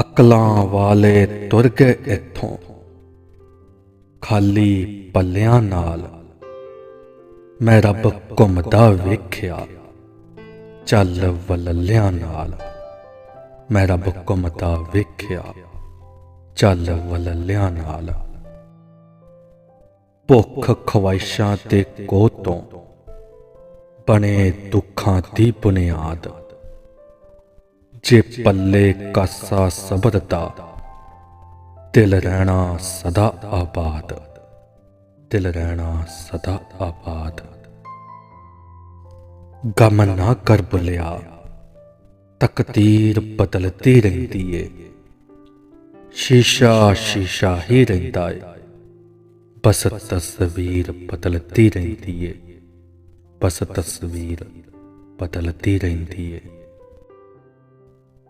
ਅਕਲਾਂ ਵਾਲੇ ਤੁਰ ਗਏ ਇੱਥੋਂ। ਖਾਲੀ ਪੱਲਿਆਂ ਨਾਲ ਮੈਂ ਰੱਬ ਘੁੰਮਦਾ ਵੇਖਿਆ। ਚੱਲ ਵਲਲਿਆਂ ਨਾਲ ਮੈਂ ਰੱਬ ਘੁੰਮਦਾ ਵੇਖਿਆ। ਚੱਲ ਵਲਲਿਆਂ ਨਾਲ ਭੁੱਖ ਖਵਾਇਸ਼ਾਂ ਤੇ ਕੋਹ ਤੋਂ ਬਣੇ ਦੁੱਖਾਂ ਦੀ ਬੁਨਿਆਦ। ਜੇ ਪੱਲੇ ਕਾਸਾ ਸਬਰ ਦਾ ਦਿਲ ਰਹਿਣਾ ਸਦਾ ਆਬਾਦ ਦਿਲ ਰਹਿਣਾ ਸਦਾ ਆਬਾਦ। ਗਮ ਨਾ ਕਰ ਬੁਲਿਆ, ਤਕਦੀਰ ਬਦਲਦੀ ਰਹਿੰਦੀ ਏ। ਸ਼ੀਸ਼ਾ ਸ਼ੀਸ਼ਾ ਹੀ ਰਹਿੰਦਾ ਏ, ਬਸ ਤਸਵੀਰ ਬਦਲਦੀ ਰਹਿੰਦੀ ਏ। ਬਸ ਤਸਵੀਰ ਬਦਲਦੀ ਰਹਿੰਦੀ ਏ।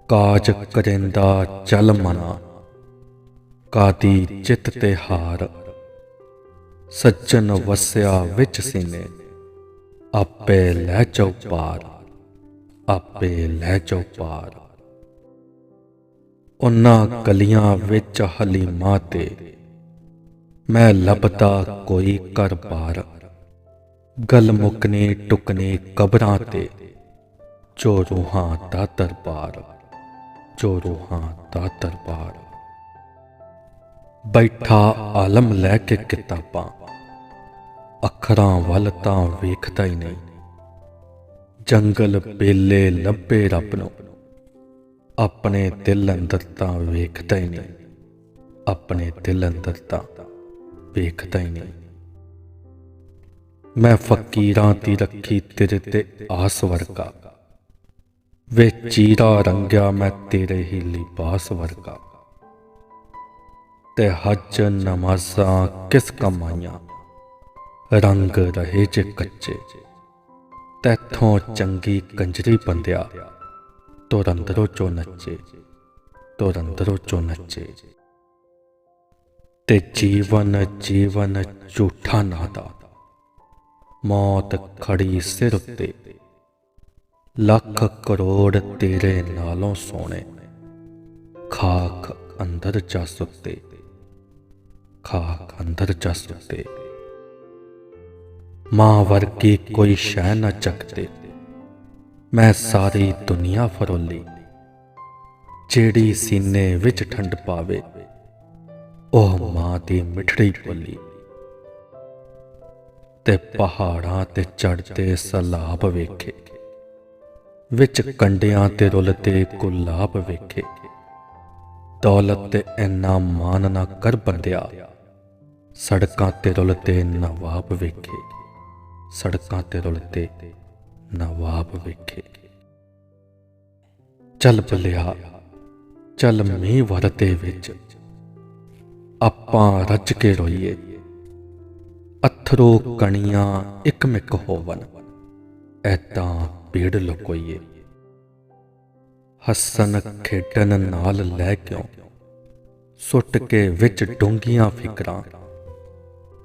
ਕਾਜ ਕਰਿੰਦਾ ਚਲ ਮਨਾ, ਕਾਦੀ ਚਿਤ ਤੇ ਹਾਰ। ਸੱਜਣ ਵਸਿਆ ਵਿੱਚ ਸੀਨੇ, ਆਪੇ ਲੈ ਜਾਓ ਪਾਰ, ਆਪੇ ਲੈ ਜਾਓ ਪਾਰ। ਉਹਨਾਂ ਗਲੀਆਂ ਵਿੱਚ ਹਲੀਮਾ ਤੇ, ਮੈਂ ਲੱਭਦਾ ਕੋਈ ਕਰ ਪਾਰ ਗਲ ਮੁਕਨੇ ਟੁਕਨੇ ਕਬਰਾਂ ਤੇ ਜੋ ਰੂਹਾਂ ਦਾ ਦਰਬਾਰ। ਜੋ ਰੂਹਾਂ ਦਾ ਦਰਬਾਰ। ਬੈਠਾ ਆਲਮ ਲੈ ਕੇ ਕਿਤਾਬਾਂ। ਅੱਖਰਾਂ ਵੱਲ ਤਾਂ ਵੇਖਦਾ ਹੀ ਨਹੀਂ। ਜੰਗਲ ਬੇਲੇ ਲੱਭੇ ਰੱਬ ਨੂੰ। ਆਪਣੇ ਦਿਲ ਅੰਦਰ ਤਾਂ ਵੇਖਦਾ ਹੀ ਨਹੀਂ। ਆਪਣੇ ਦਿਲ ਅੰਦਰ ਤਾਂ ਵੇਖਦਾ ਹੀ ਨਹੀਂ। ਮੈਂ ਫਕੀਰਾਂ ਦੀ ਰੱਖੀ ਤੇਰੇ ਤੇ ਆਸ ਵਰਗਾ। ਵੇ ਚੀਰਾ ਰੰਗਿਆ ਮੈਂ ਤੇਰੇ ਹੀ ਲਿਬਾਸ ਵਰਗਾ। ਤੇ ਹਜ ਨਮਾਜ਼ਾਂ ਕਿਸ ਕਮਾਈਆਂ? ਰੰਗ ਰਹੇ ਜੇ ਕੱਚੇ। ਤੈਥੋਂ ਚੰਗੀ ਕੰਜਰੀ ਬੰਦਿਆ ਤੋਰ ਅੰਦਰੋਂ ਚੋ ਨੱਚੇ ਤੋਰ ਅੰਦਰੋਂ ਚੋ ਨੱਚੇ। ਤੇ ਜੀਵਨ ਜੀਵਨ ਝੂਠਾ ਨਾਦਾ, ਮੌਤ ਖੜੀ ਸਿਰ ਉੱਤੇ। ਲੱਖ ਕਰੋੜ ਤੇਰੇ ਨਾਲੋਂ ਸੋਹਣੇ। ਖਾਕ ਅੰਦਰ ਜਾ ਸੁੱਤੇ ਖਾਕ ਅੰਦਰ ਜਾ ਸੁੱਤੇ ਮਾਂ ਵਰਗੀ ਕੋਈ ਸ਼ੈ ਨਾ ਚੱਕਦੇ। ਮੈਂ ਸਾਰੀ ਦੁਨੀਆ ਫਰੋਲੀ। ਜਿਹੜੀ ਸੀਨੇ ਵਿੱਚ ਠੰਡ ਪਾਵੇ, ਉਹ ਮਾਂ ਦੀ ਮਿਠੜੀ ਬੋਲੀ। ਤੇ ਪਹਾੜਾਂ ਤੇ ਚੜਦੇ ਸਲਾਬ ਵੇਖੇ। ਵਿੱਚ ਕੰਡਿਆਂ ਤੇ ਰੁਲਤੇ ਗੁਲਾਬ ਵੇਖੇ। ਦੌਲਤ ਤੇ ਇੰਨਾ ਮਾਨ ਨਾ ਕਰ ਬੰਦਿਆ। ਸੜਕਾਂ ਤੇ ਰੁਲਦੇ ਨਵਾਬ ਵੇਖੇ। ਸੜਕਾਂ ਤੇ ਰੁਲਦੇ ਨਵਾਬ ਵੇਖੇ। ਚੱਲ ਬਲਿਆ, ਚੱਲ ਮੀਂਹ ਵਰਤੇ ਵਿੱਚ। ਆਪਾਂ ਰੱਜ ਕੇ ਰੋਈਏ। ਅਥਰੂ ਕਣੀਆਂ ਇੱਕ ਮਿਕ ਹੋਵਨ। ਐਤਾਂ ਪੀੜ ਲੁਕੋਈਏ। ਹੱਸਣ ਖੇਡਣ ਨਾਲ ਲੈ ਕਿਉਂ? ਸੁੱਟ ਕੇ ਵਿੱਚ ਡੂੰਘੀਆਂ ਫਿਕਰਾਂ।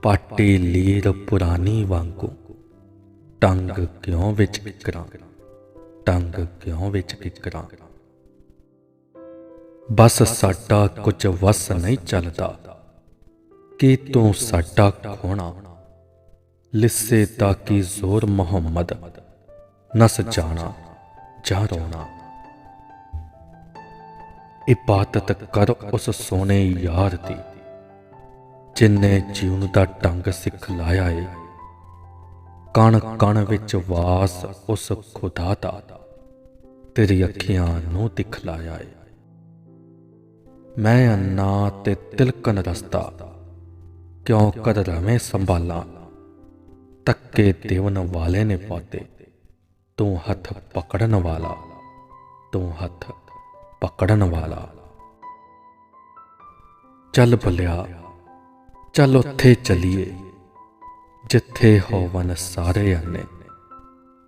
ਪਾਟੀ ਲੀਰ ਪੁਰਾਣੀ ਵਾਂਗੂ। ਟੰਗ ਕਿਉਂ ਵਿੱਚ ਕਿਕਰਾਂ ਟੰਗ ਕਿਉਂ ਵਿੱਚ ਕਿਕਰਾਂ ਬਸ ਸਾਡਾ ਕੁਝ ਵਸ ਨਹੀਂ ਚੱਲਦਾ। ਕੀ ਤੂੰ ਸਾਡਾ ਖੋਣਾ? ਲਿੱਸੇ ਦਾ ਕੀ ਜ਼ੋਰ ਮੁਹੰਮਦ? ਨਸ ਜਾਣਾ ਜਾਂ ਰੋਣਾ। ਇਬਾਦਤ ਕਰ ਉਸ ਸੋਹਣੇ ਯਾਰ ਦੀ, ਜਿਨੇ ਜੀਵਨ ਦਾ ਢੰਗ ਸਿੱਖ ਲਾਇਆ ਏ। ਕਣ ਕਣ ਵਿੱਚ ਵਾਸ ਉਸ ਖੁਦਾ ਦਾ, ਤੇਰੀ ਅੱਖੀਆਂ ਨੂੰ ਦਿਖਲਾਇਆ ਏ। ਮੈਂ ਅੰਨਾ ਤੇ ਤਿਲਕਨ ਰਸਤਾ, ਕਿਉਂ ਕਰ ਰਵੇਂ ਸੰਭਾਲਾਂ, ਤੱਕੇ ਦੇਵਨ ਵਾਲੇ ਨੇ ਪਾਤੇ ਤੂੰ ਹੱਥ ਪਕੜਨ ਵਾਲਾ, ਤੂੰ ਹੱਥ ਪਕੜਨ ਵਾਲਾ। ਚੱਲ ਭਲਿਆ, ਚੱਲ ਉੱਥੇ ਚਲੀਏ, ਜਿੱਥੇ ਹੋਵਨ ਸਾਰੇ ਆਨੇ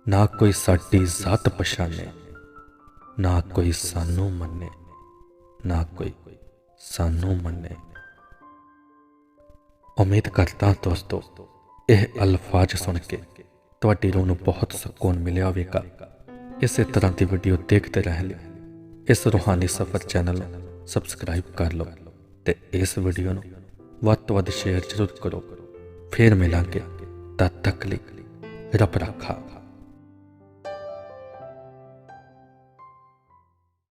ਨਾ ਕੋਈ ਸਾਡੀ ਜ਼ਾਤ ਪਛਾਣੇ ਨਾ ਕੋਈ ਸਾਨੂੰ ਮੰਨੇ, ਨਾ ਕੋਈ ਸਾਨੂੰ ਮੰਨੇ। ਉਮੀਦ ਕਰਦਾ ਦੋਸਤੋ, ਇਹ ਅਲਫਾਜ਼ ਸੁਣ ਕੇ ਤੁਹਾਡੀ ਰੂਹ ਨੂੰ ਬਹੁਤ ਸਕੂਨ ਮਿਲਿਆ ਹੋਵੇਗਾ। ਇਸੇ ਤਰ੍ਹਾਂ ਦੀ ਵੀਡੀਓ ਦੇਖਦੇ ਰਹਿਣ ਲਈ ਇਸ ਰੂਹਾਨੀ ਸਫ਼ਰ ਚੈਨਲ ਨੂੰ ਸਬਸਕ੍ਰਾਈਬ ਕਰ ਲਓ ਤੇ ਇਸ ਵੀਡੀਓ ਨੂੰ ਵੱਧ ਤੋਂ ਵੱਧ ਸ਼ੇਅਰ ਜ਼ਰੂਰ ਕਰੋ। ਫਿਰ ਮਿਲਾਂਗੇ ਤਦ ਤੱਕ ਲਈ ਰੱਬ ਰੱਖਾ।